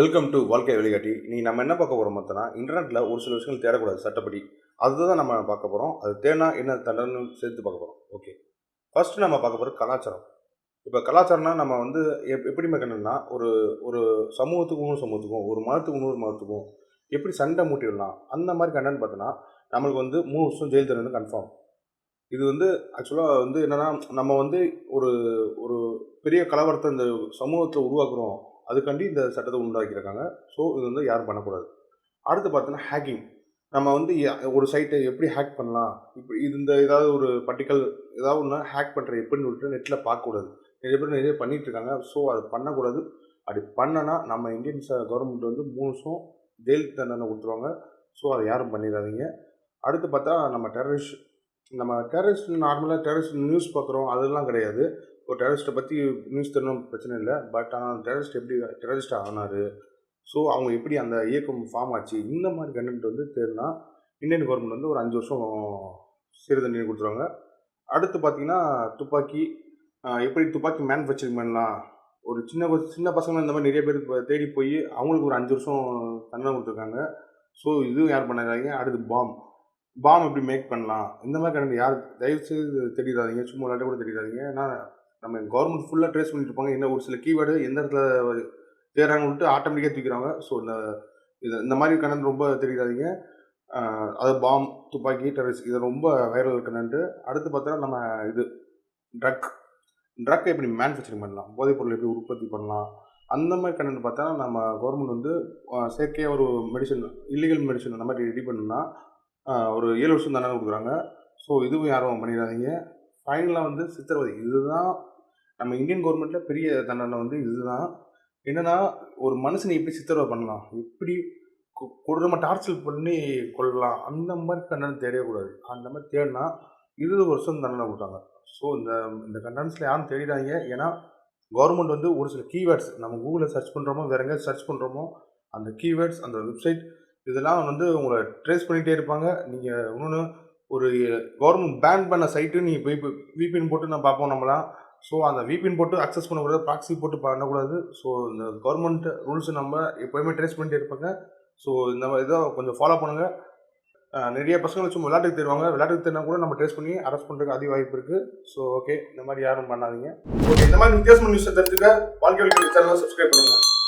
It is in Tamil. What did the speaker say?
வெல்கம் டு வாழ்க்கை வழிகாட்டி. நீ நம்ம என்ன பார்க்க போகிறோம் பார்த்தோன்னா இன்டர்நெட்டில் ஒரு சில விஷயங்கள் தேடக்கூடாது சட்டப்படி. அதுதான் நம்ம பார்க்க போகிறோம் அது தேனா என்ன தண்டனை சேர்த்து பார்க்க போகிறோம் ஓகே ஃபஸ்ட்டு நம்ம பார்க்க போகிற கலாச்சாரம். இப்போ கலாச்சாரம்னா நம்ம வந்து எப் எப்படி மேற்கணும்னா ஒரு ஒரு சமூகத்துக்கும் இன்னொரு சமூகத்துக்கும் ஒரு மதத்துக்கும் இன்னொரு மதத்துக்கும் எப்படி சண்டை மூட்டி விடலாம் அந்த மாதிரி கண்டன்னு பார்த்தோன்னா நம்மளுக்கு வந்து மூணு வருஷம் ஜெயில் தண்டனை கன்ஃபார்ம் இது வந்து ஆக்சுவலாக வந்து என்னென்னா நம்ம வந்து ஒரு ஒரு பெரிய கலவரத்தை இந்த சமூகத்தில் உருவாக்குறோம். அதுக்காண்டி இந்த சட்டத்தை உண்டாக்கியிருக்காங்க. ஸோ இது வந்து யாரும் பண்ணக்கூடாது. அடுத்து பார்த்தோன்னா ஹேக்கிங் நம்ம வந்து ஒரு சைட்டை எப்படி ஹேக் பண்ணலாம்? இப்போ இது இந்த ஏதாவது ஒரு பர்டிக்கல் ஏதாவது ஒன்று ஹேக் பண்ணுற எப்படின்னு சொல்லிட்டு நெட்டில் பார்க்கக்கூடாது. நிறைய பேர் நிறைய பண்ணிகிட்ருக்காங்க ஸோ அது பண்ணக்கூடாது. அப்படி பண்ணனா நம்ம இந்தியன் கவர்மெண்ட் வந்து மூணு வருஷம் ஜெயில் தண்டனை கொடுத்துருவாங்க. ஸோ அதை யாரும் பண்ணிடாதீங்க. அடுத்து பார்த்தா நம்ம டெரரிஸ்ட் நம்ம டெரரிஸ்ட் நார்மலாக டெரரிஸ்ட் நியூஸ் பார்க்குறோம். அதெல்லாம் கிடையாது. ஒரு டெரரிஸ்ட்டை பற்றி நியூஸ் தரணும் பிரச்சனை இல்லை. பட் ஆனால் டெரரிஸ்ட் எப்படி டெரரிஸ்ட் ஆனார்? ஸோ அவங்க எப்படி அந்த இயக்கம் ஃபார்ம் ஆச்சு? இந்த மாதிரி கண்டென்ட் வந்து தேடினா இந்தியன் கவர்மெண்ட் வந்து ஒரு அஞ்சு வருஷம் சிறு தண்டனை கொடுத்துருவாங்க. அடுத்து பார்த்தீங்கன்னா துப்பாக்கி எப்படி துப்பாக்கி மேனுஃபேக்சரிங் பண்ணலாம்? ஒரு சின்ன சின்ன பசங்க இந்த மாதிரி நிறைய பேர் தேடி போய் அவங்களுக்கு ஒரு அஞ்சு வருஷம் தண்டனை கொடுத்துருக்காங்க. ஸோ இதுவும் யார் பண்ணாதீங்க. அடுத்து பாம் பாம் எப்படி மேக் பண்ணலாம்? இந்த மாதிரி கண்டென்ட் யார் தயவுசெய்து தெரியாதீங்க சும்மா விளையாட்ட கூட தெரியாதீங்க ஏன்னா நம்ம கவர்மெண்ட் ஃபுல்லாக ட்ரேஸ் பண்ணிட்டு இருப்பாங்க என்ன ஒரு சில கீவேர்டு எந்த இடத்துல தேடுறாங்கன்னு விட்டு ஆட்டோமேட்டிக்காக தூக்கிறாங்க ஸோ இந்த இது இந்த மாதிரி கணந்து ரொம்ப தெரியாதீங்க. அது பாம் துப்பாக்கி டெரரிஸ்ட் இது ரொம்ப வைரல் கண்டென்ட்டு அடுத்து பார்த்தா நம்ம இது ட்ரக் ட்ரக் எப்படி மேனுஃபேக்சரிங் பண்ணலாம்? போதைப் பொருள் எப்படி உற்பத்தி பண்ணலாம்? அந்த மாதிரி கண்டென்ட் பார்த்தா நம்ம கவர்மெண்ட் வந்து செயற்கையாக ஒரு மெடிசன் இல்லீகல் மெடிசன் அந்த மாதிரி ரெடி பண்ணுன்னா ஒரு ஏழு வருஷம் தானே கொடுக்குறாங்க. ஸோ இதுவும் யாரும் பண்ணிடாதீங்க. ஃபைனலாக வந்து சித்திரவதை. இதுதான் நம்ம இந்தியன் கவர்மெண்ட்டில் பெரிய தண்டனை வந்து இதுதான். என்னன்னா ஒரு மனுஷனை எப்படி சித்திரவதை பண்ணலாம்? எப்படி கொ- கொடூரமாக டார்ச்சர் பண்ணி கொள்ளலாம் அந்த மாதிரி கண்டனம் தேடக்கூடாது. அந்த மாதிரி தேடினா இருபது வருஷம் தண்டனை கொடுத்தாங்க. ஸோ இந்த இந்த கண்டென்ட்ஸில் யாரும் தேடிடாங்க ஏன்னா கவர்மெண்ட் வந்து ஒரு சில கீவேர்ட்ஸ் நம்ம கூகுளில் சர்ச் பண்ணுறோமோ வேற எங்கேயாவது சர்ச் பண்ணுறோமோ அந்த கீவேர்ட்ஸ் அந்த வெப்சைட் இதெல்லாம் வந்து உங்களை ட்ரேஸ் பண்ணிகிட்டே இருப்பாங்க. நீங்கள் இன்னொன்று ஒரு கவர்மெண்ட் பேன் பண்ண சைட்டு நீங்கள் போய் விபிஎன் போட்டு நான் பார்ப்போம் நம்மளாம் ஸோ அந்த விபிஎன் போட்டு அக்சஸ் பண்ணக்கூடாது ப்ராக்ஸி போட்டு பண்ணக்கூடாது. ஸோ இந்த கவர்மெண்ட் ரூல்ஸ் நம்ம எப்போயுமே ட்ரேஸ் பண்ணிட்டு இருப்பாங்க. ஸோ இந்த மாதிரி இதை கொஞ்சம் ஃபாலோ பண்ணுங்கள் நிறைய பசங்களை சும்மா விளையாட்டுக்கு தருவாங்க விளையாட்டுக்கு தெரினா கூட நம்ம ட்ரேஸ் பண்ணி அரெஸ்ட் பண்ணுறதுக்கு அதிக வாய்ப்பு இருக்குது ஸோ ஓகே இந்த மாதிரி யாரும் பண்ணாதீங்க. ஓகே இந்த மாதிரி வித்தியாசமான நியூஸை தெரிஞ்சுக்க வாழ்க்கை சேனலை சப்ஸ்கிரைப் பண்ணுங்கள்